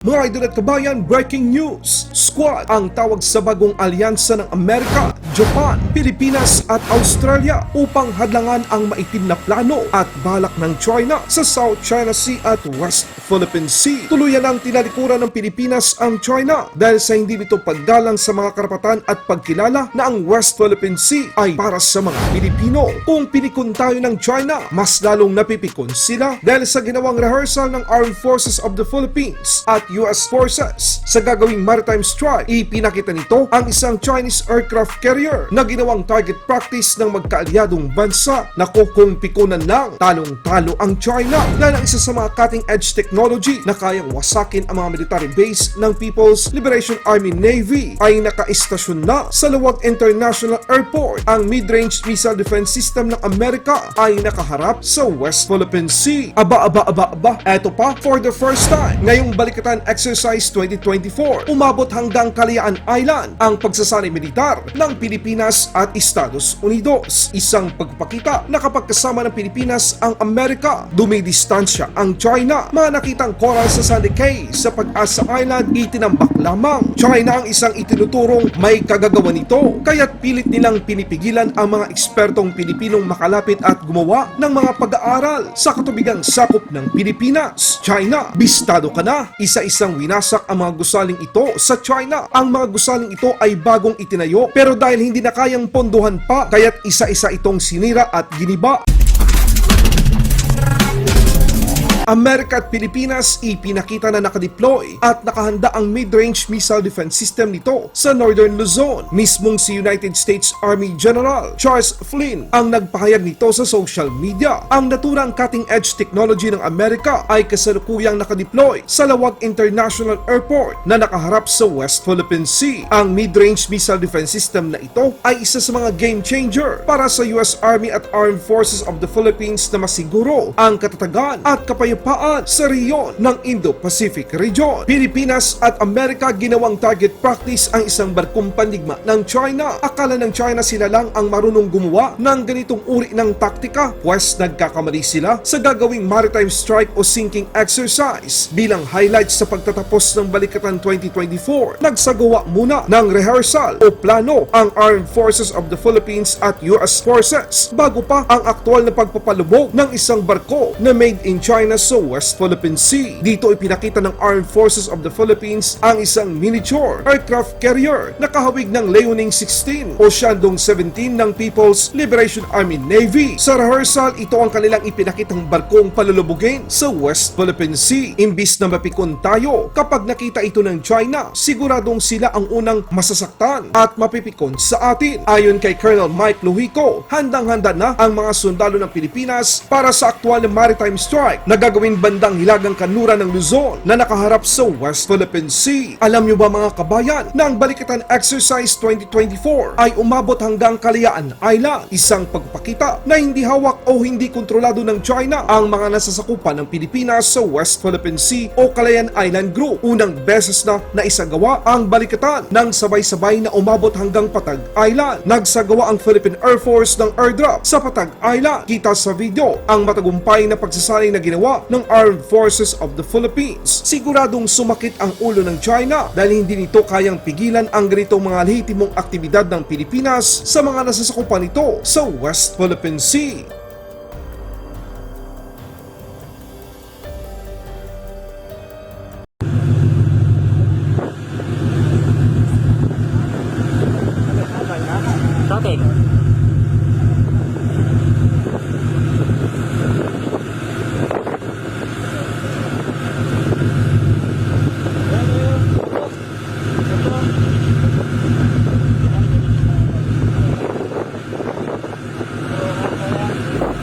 Mga idol at kabayan, breaking news! Squad ang tawag sa bagong alyansa ng Amerika, Japan, Pilipinas at Australia upang hadlangan ang maitim na plano at balak ng China sa South China Sea at West Philippine Sea. Tuluyan ang tinalikuran ng Pilipinas ang China dahil sa hindi nito paggalang sa mga karapatan at pagkilala na ang West Philippine Sea ay para sa mga Pilipino. Kung pinikon tayo ng China, mas lalong napipikon sila dahil sa ginawang rehearsal ng Armed Forces of the Philippines at US Forces. Sa gagawing maritime strike, ipinakita nito ang isang Chinese aircraft carrier na ginawang target practice ng magkaalyadong bansa na kung pikunan lang, talong-talo ang China dahil ang isa sa mga cutting-edge technology na kayang wasakin ang mga military base ng People's Liberation Army Navy ay nakaistasyon na sa Luwag International Airport. Ang mid-range missile defense system ng Amerika ay nakaharap sa West Philippine Sea. Aba, aba, aba, aba, eto pa, for the first time, ngayong Balikatan Exercise 2024, umabot hanggang Kalayaan Island ang pagsasanay militar ng Pilipinas at Estados Unidos. Isang pagpapakita na kapag kasama ng Pilipinas ang Amerika, dumidistansya ang China. Mga nakitang coral sa Sandy Cay sa Pag-asa Island, itinambak lamang. China ang isang itinuturong may kagagawa nito, kaya't pilit nilang pinipigilan ang mga ekspertong Pilipinong makalapit at gumawa ng mga pag-aaral sa katubigang sakop ng Pilipinas. China, bistado ka na! Isa-isang winasak ang mga gusaling ito sa China. Ang mga gusaling ito ay bagong itinayo pero dahil hindi na kayang ponduhan pa, kaya't isa-isa itong sinira at giniba. Amerika at Pilipinas ipinakita na nakadeploy at nakahanda ang mid-range missile defense system nito sa Northern Luzon. Mismong si United States Army General Charles Flynn ang nagpahayag nito sa social media. Ang naturang cutting-edge technology ng Amerika ay kasalukuyang nakadeploy sa Lawag International Airport na nakaharap sa West Philippine Sea. Ang mid-range missile defense system na ito ay isa sa mga game changer para sa US Army at Armed Forces of the Philippines na masiguro ang katatagan at kapayapaan sa riyon ng Indo-Pacific region. Pilipinas at Amerika ginawang target practice ang isang barkong pandigma ng China. Akala ng China sila lang ang marunong gumawa ng ganitong uri ng taktika, pues nagkakamali sila sa gagawing maritime strike o sinking exercise. Bilang highlights sa pagtatapos ng Balikatan 2024, nagsagawa muna ng rehearsal o plano ang Armed Forces of the Philippines at US Forces bago pa ang aktual na pagpapalubog ng isang barko na made in China sa West Philippine Sea. Dito ipinakita ng Armed Forces of the Philippines ang isang miniature aircraft carrier na kahawig ng Leoning 16 o Shandong 17 ng People's Liberation Army Navy. Sa rehearsal, ito ang kanilang ipinakitang barkong palulubugin sa West Philippine Sea. Imbis na mapikon tayo, kapag nakita ito ng China, siguradong sila ang unang masasaktan at mapipikon sa atin. Ayon kay Colonel Mike Luhico, handang-handa na ang mga sundalo ng Pilipinas para sa aktual na maritime strike na gagawin bandang hilagang kanluran ng Luzon na nakaharap sa West Philippine Sea. Alam niyo ba mga kabayan na ang Balikatan Exercise 2024 ay umabot hanggang Kalayaan Island, isang pagpakita na hindi hawak o hindi kontrolado ng China ang mga nasasakupan ng Pilipinas sa West Philippine Sea o Kalayaan Island Group. Unang beses na naisagawa ang balikatan ng sabay-sabay na umabot hanggang Patag Island. Nagsagawa ang Philippine Air Force ng airdrop sa Patag Island. Kita sa video ang matagumpay na pagsasanay na ginawa ng Armed Forces of the Philippines. Siguradong sumakit ang ulo ng China dahil hindi nito kayang pigilan ang ganitong mga lehitimong aktibidad ng Pilipinas sa mga nasasakupan nito sa West Philippine Sea.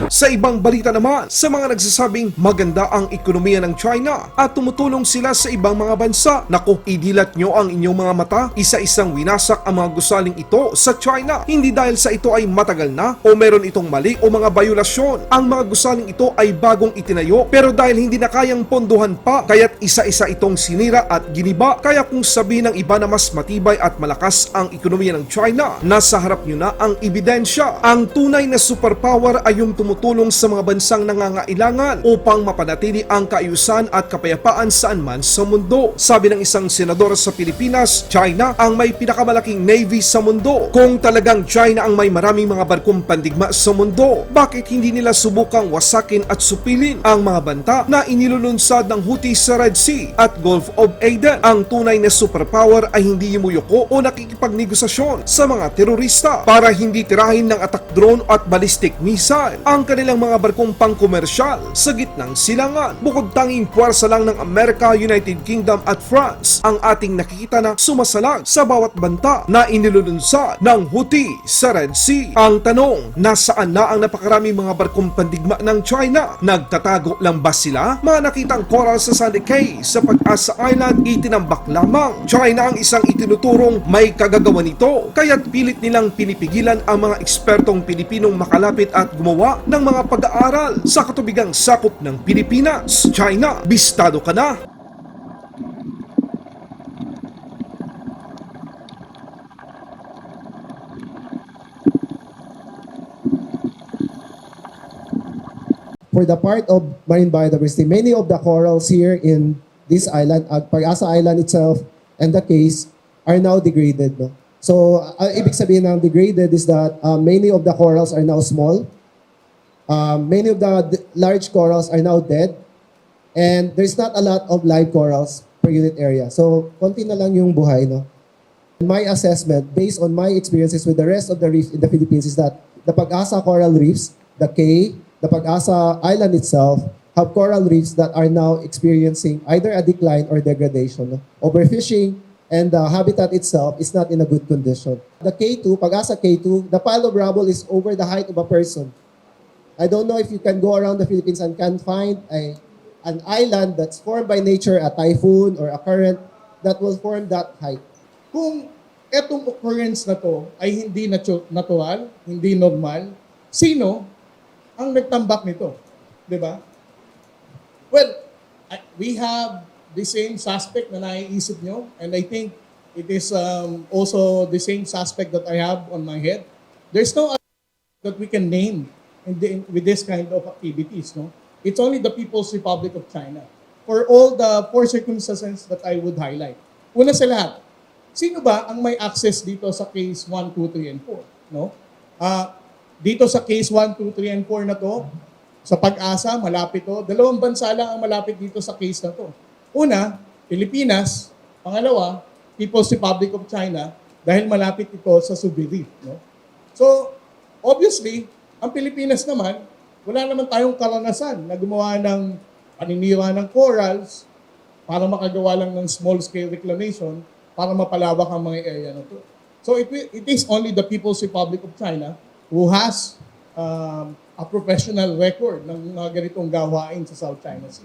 Sa ibang balita naman, sa mga nagsasabing maganda ang ekonomiya ng China at tumutulong sila sa ibang mga bansa. Naku, idilat nyo ang inyong mga mata, isa-isang winasak ang mga gusaling ito sa China. Hindi dahil sa ito ay matagal na o meron itong mali o mga bayulasyon. Ang mga gusaling ito ay bagong itinayo pero dahil hindi na kayang ponduhan pa, kaya't isa-isa itong sinira at giniba. Kaya kung sabihin ng iba na mas matibay at malakas ang ekonomiya ng China, nasa harap nyo na ang ebidensya. Ang tunay na superpower ay yung tumutulong tumutulong sa mga bansang nangangailangan upang mapanatili ang kaayusan at kapayapaan saan man sa mundo. Sabi ng isang senador sa Pilipinas, China ang may pinakamalaking navy sa mundo. Kung talagang China ang may maraming mga barkong pandigma sa mundo, bakit hindi nila subukang wasakin at supilin ang mga banta na inilulunsad ng Houthi sa Red Sea at Gulf of Aden? Ang tunay na superpower ay hindi yumuyoko o nakikipagnegosasyon sa mga terorista para hindi tirahin ng attack drone at ballistic missile ang kanilang mga barkong pangkomersyal sa gitnang silangan. Bukod tanging puwersa lang ng Amerika, United Kingdom at France ang ating nakikita na sumasalag sa bawat banta na inilulunsad ng Houthi sa Red Sea. Ang tanong, nasaan na ang napakaraming mga barkong pandigma ng China? Nagtatago lang ba sila? Mga nakitang coral sa Sandy Cay sa Pag-asa Island itinambak lamang. China ang isang itinuturong may kagagawa nito, kaya't pilit nilang pinipigilan ang mga ekspertong Pilipinong makalapit at gumawa ng mga pag-aaral sa katubigang sakop ng Pilipinas. China, bistado ka na! for the part of marine biodiversity, many of the corals here in this island, uh, Pag-asa Island itself, and the case are now degraded. No? So, uh, ibig sabihin ng degraded is that uh, many of the corals are now small. Uh, many of the large corals are now dead. And there's not a lot of live corals per unit area. So, konti na lang yung buhay. No? My assessment, based on my experiences with the rest of the reefs in the Philippines, is that the Pag-asa coral reefs, the Cay, the Pag-asa Island itself, have coral reefs that are now experiencing either a decline or degradation. Overfishing and the habitat itself is not in a good condition. The K2, Pag-asa K2, the pile of rubble is over the height of a person. I don't know if you can go around the Philippines and can find a an island that's formed by nature, a typhoon or a current that will form that height. kung etong occurrence na to ay hindi natu- natural, hindi normal, sino ang nagtambak nito? 'Di ba? Well, we have the same suspect na naiisip nyo and I think it is um, also the same suspect that I have on my head. There's no that we can name in the, with this kind of activities. No? It's only the People's Republic of China for all the four circumstances that I would highlight. Una sa lahat, sino ba ang may access dito sa case 1, 2, 3, and 4? No? Ah, dito sa case 1, 2, 3, and 4 na to, sa pag-asa, malapit to. Dalawang bansa lang ang malapit dito sa case na to. Una, Pilipinas. Pangalawa, People's Republic of China dahil malapit ito sa Subi Reef. No? So, obviously, ang Pilipinas naman, wala naman tayong karanasan na gumawa ng paninira ng corals para makagawa lang ng small-scale reclamation para mapalawak ang mga area na to. So it, it is only the People's Republic of China who has um, a professional record ng mga ganitong gawain sa South China Sea.